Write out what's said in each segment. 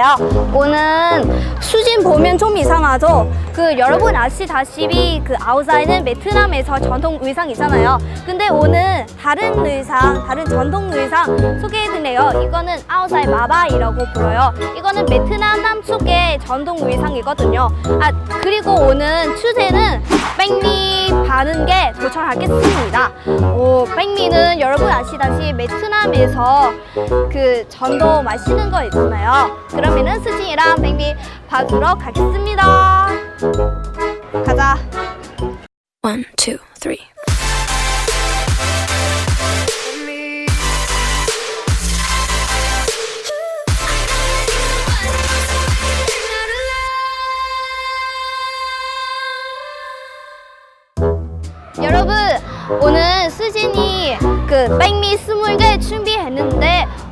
있는데요. 오늘 수진 보면 좀 이상하죠? 그 여러분 아시다시피 그 아우사이는 베트남에서 전통 의상 있잖아요. 근데 오늘 다른 의상, 다른 전통 의상 소개해드려요. 이거는 아우사이 마바이라고 불러요. 이거는 베트남 남쪽의 전통 의상이거든요. 아 그리고 오늘 주제는 백미 바는 게 도전하겠습니다. 오, 백미는 여러분 아시다시피 베트남에서 그 전도 마시는 거 있잖아요. 그러면은 수진이랑 백미 받으러 가겠습니다. 가자. One, two, three.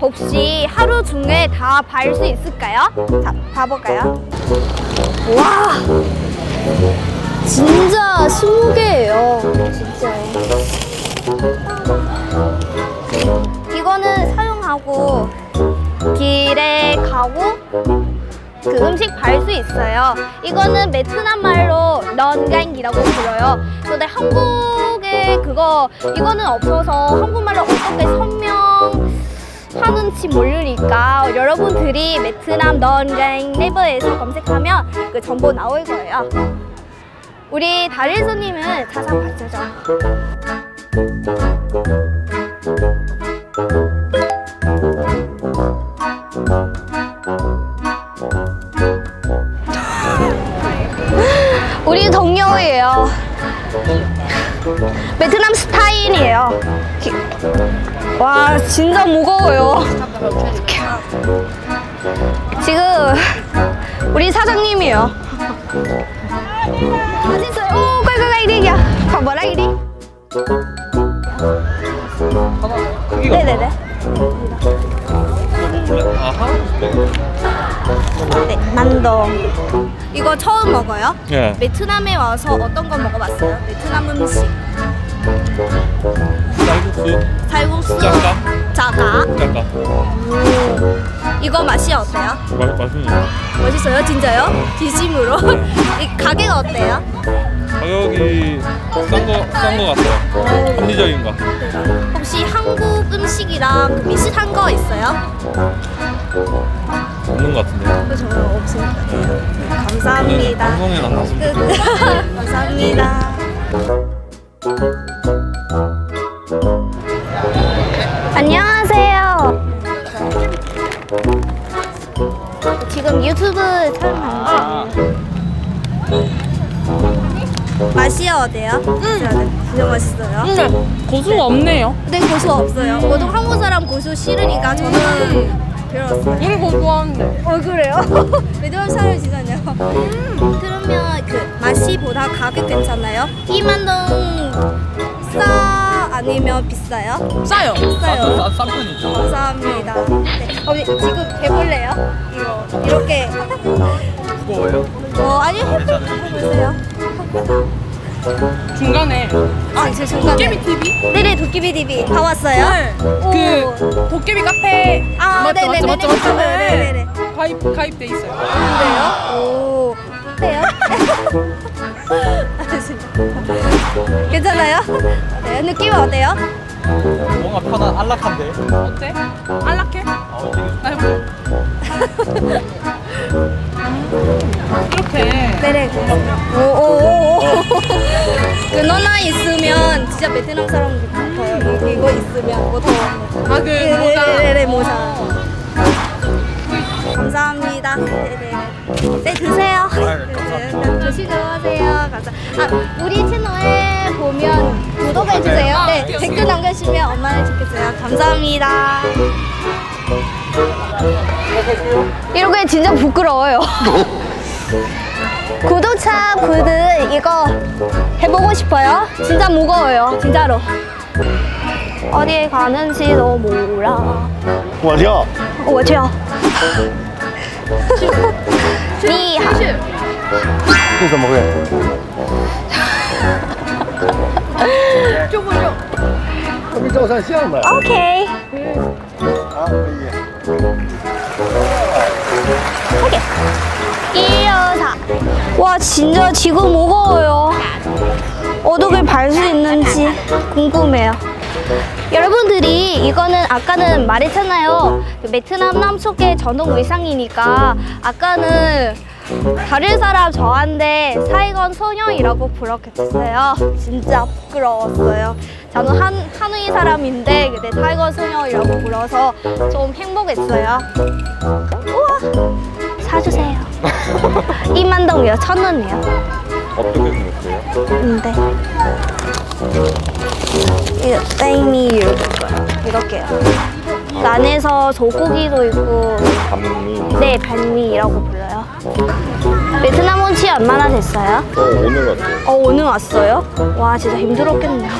혹시 하루 중에 다 발 수 있을까요? 자 봐볼까요? 와 진짜 스무 개예요 진짜 이거는 사용하고 길에 가고 그 음식 발 수 있어요. 이거는 베트남 말로 넌강이라고 불러요. 근데 한국에 그거 이거는 없어서 한국말로 어떻게 설명 하는지 모르니까 여러분들이 베트남 넌강 네이버에서 검색하면 그 정보 나올 거예요. 우리 다리수님은 찾아봤죠. 우리 동료예요. 베트남 스타일이에요. 기- 와, 진짜 무거워요. 지금 우리 사장님이요. 맛있어요. 오, quay quay đi kìa. Khoảng vào đây đi. 크기가 네네네. 아하 네, 만동. 이거 처음 먹어요? 예 베트남에 와서 어떤 거 먹어봤어요? 베트남 음식. 마, 맛있는 멋있어요? 진짜요? 진심으로? 이 가게가 어때요? 가격이 싼거싼거 같아요 합리적인 거 혹시 한국 음식이랑 그 비슷한 거 있어요? 없는 거 같은데 그 저는 없을 것 같아요. 저는 감사합니다. 방송에 나갔으면 좋겠어요 감사합니다. 유튜브 촬영하는 중. 맛이 어때요? 응. 진짜 맛있어요. 근데 고수가 없네요. 근데 고수 없어요. 보통 한국 사람 고수 싫으니까 저는 배웠어요. 우리 고수하는데. 어 그래요? 베트남 사람 진짜요? 그러면 그 맛이보다 가격 괜찮나요? 2만 동 싸 아니면 비싸요? 싸요. 싸요. 싼 편이죠 감사합니다. 네. 어, 지금 해볼래요? 이거 이렇게 무거워요 어 아니 해보- 해보세요. 중간에 아, 제 중간에. 도깨비 TV? 네네 도깨비 TV 다 왔어요? 네. 오. 그 도깨비 카페 아, 맞죠, 네네네. 맞죠, 맞죠, 맞죠. 네네네. 가입 가입돼 있어요. 근데요? 오, 어때요? 아, 진짜. 괜찮아요? 어때요? 느낌은 어때요? 뭔가 편한 안락한데 어때? 안락해? 아 나. 음, 이렇게 네네. 오오오. 그 너나 있으면 진짜 베트남 사람 같아요. 이- 이거 있으면 보통. 아그 모자. 네네네 모자. 감사합니다. 네네. 네 드세요. 네, 조심하세요. 감사. 아 우리 채널에 보면 구독해 주세요. 네 댓글 남겨주시면 엄마를 좋겠어요. 감사합니다. 이렇게 진짜 부끄러워요. 구독차 구독 이거 해보고 싶어요. 진짜 무거워요. 진짜로. 어디에 가는지도 몰라. 我跳，我跳。 你好，为什么会？还没照上相呢。 OK。啊，可以。 오케이. 1, 4. 와, 진짜 지금 무거워요. 어떻게 발 수 있는지 궁금해요. 여러분들이 이거는 아까는 말했잖아요. 그 베트남 남쪽의 전통 의상이니까 아까는 다른 사람 저한테 사이건 소녀이라고 부르겠어요. 진짜 부끄러웠어요. 저는 한, 한의 사람인데 근데 사이건 소녀이라고 불러서 좀 행복했어요. 우와! 사주세요. 2만 동이요, 천 원이요. 어떻게 생겼어요? 근데 땡미 이렇게 이렇게요. 그 안에서 소고기도 있고 감미. 네 반미라고 불러요. 베트남 온 지 얼마나 됐어요? 저 오늘 왔어요. 어 오늘 왔어요? 와 진짜 힘들었겠네요.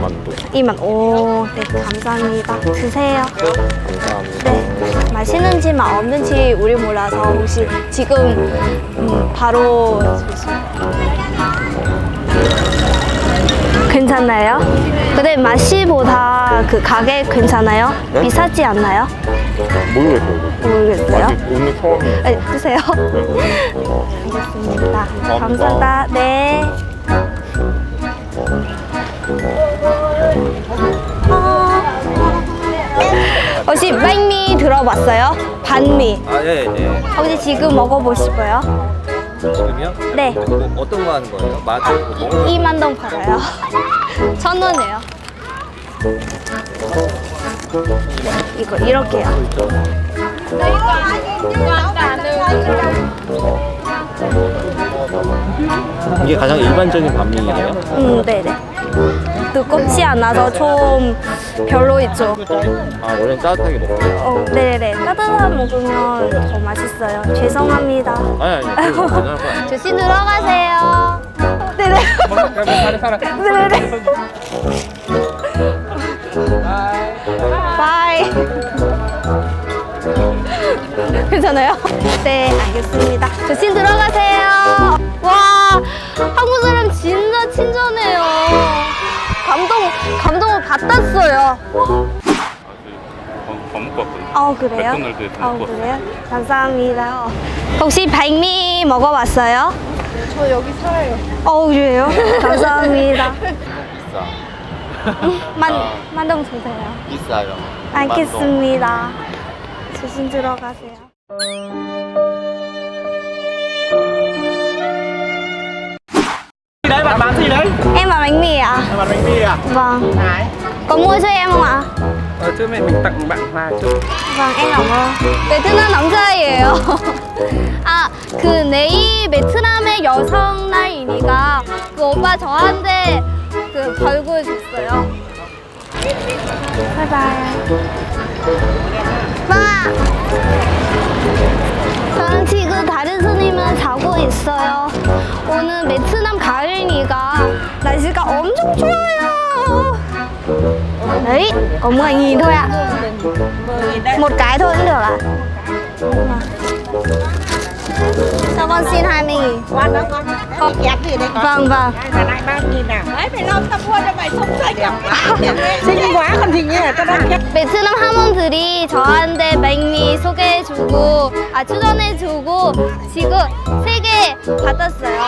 만도. 이만 오 네 감사합니다. 드세요. 감사합니다. 네 맛있는지 맛 없는지 우리 몰라서 혹시 지금 음, 바로 괜찮나요? 근데 맛이보다 그 가게 괜찮아요? 네? 비싸지 않나요? 모르겠어요. 모르겠어요. 아직 오늘 처음이에요. 네, 드세요. 알겠습니다. 감사합니다. 네. 어, 혹시 백미 들어봤어요? 반미. 아, 예, 예. 혹시 지금 먹어보고 싶어요? 지금요? 네. 뭐, 어떤 거 하는 거예요? 맛을 보고? 2만 동 팔아요. 천 원이에요. 이거 이렇게요. 이게 가장 일반적인 반미이네요. 음, 네네. 두껍지 않아서 좀 별로있죠. 아, 원래 따뜻하게 먹어요. 어, 네네. 따뜻한 먹으면 더 맛있어요. 죄송합니다. 아니, 아니, 그거 괜찮을 거 아니에요. 조심 들어가세요. 네네. 네네. 바이. 괜찮아요? 네, 알겠습니다. 조심 들어가세요. 와, 한국 사람 진짜 친절해요. 감동, 감동을 받았어요. 밥 먹고 왔거든요. 아 그래요? 맥도날드에 밥아 먹고 그래요? 감사합니다. 혹시 백미 먹어봤어요? 저 여기 살아요. 어 그래요? 감사합니다. 비싸. 만 아. 만동 주세요. 비싸요. 알겠습니다. 조심 들어가세요. đấy bạn bán gì đấy Em là bánh mì ạ. bạn bánh mì à Vâng. Có mua cho em không ạ? Ờ, trước mẹ mình tặng. 베트남 남자예요. 아, 그 내일 베트남의 여성 날이니까 그 오빠 저한테 그 벌금 줬어요. 바이바이. 마! 저는 지금 다른 손님은 자고 있어요. 오늘 베트남 가을이니까 날씨가 엄청 좋아요. Đấy, có 10 nghìn thôi ạ. Một cái thôi cũng được ạ. Cho con xin 20 nghìn. Quan đó con con chặt gì đây con Vâng, vâng. Thằng này bao nhiêu nào Đấy mày lo tao mua cho mày không thấy đẹp Xinh quá còn hình như là tao đang chặt 베트남 할머니들이 저한테 백미 소개해주고 아 추천해주고 지금 세 개 받았어요.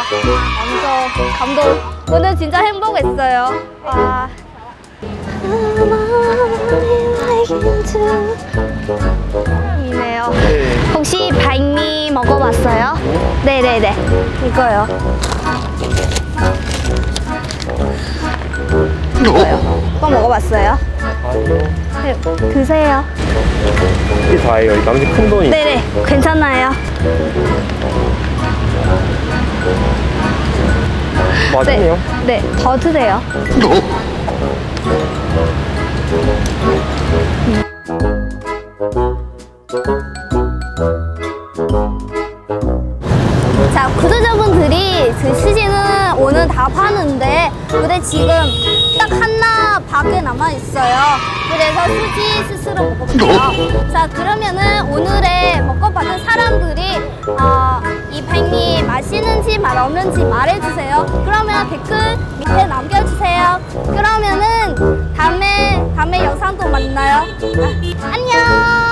엄청 감동. 오늘 진짜 행복했어요. 와. 이네요. 혹시 백미 먹어봤어요? 네네네. 이거요. 이거요. 이거 먹어봤어요? 네, 드세요. 이게 다예요. 나머지 큰 돈이. 네네, 괜찮아요. 맛있네요. 네, 네, 더 드세요. 자, 구독자분들이 그 시즌은 오늘 다 파는데 근데 지금 딱 하나 밖에 남아 있어요. 그래서 수지 스스로 먹어볼게요. 자, 그러면은 오늘의 먹어봤던 사람들이 어, 이 팽이 맛있는지 맛 없는지 말해주세요. 그러면 댓글 밑에 남겨주세요. 그러면은 다음에 다음에 영상도 만나요. 아, 안녕.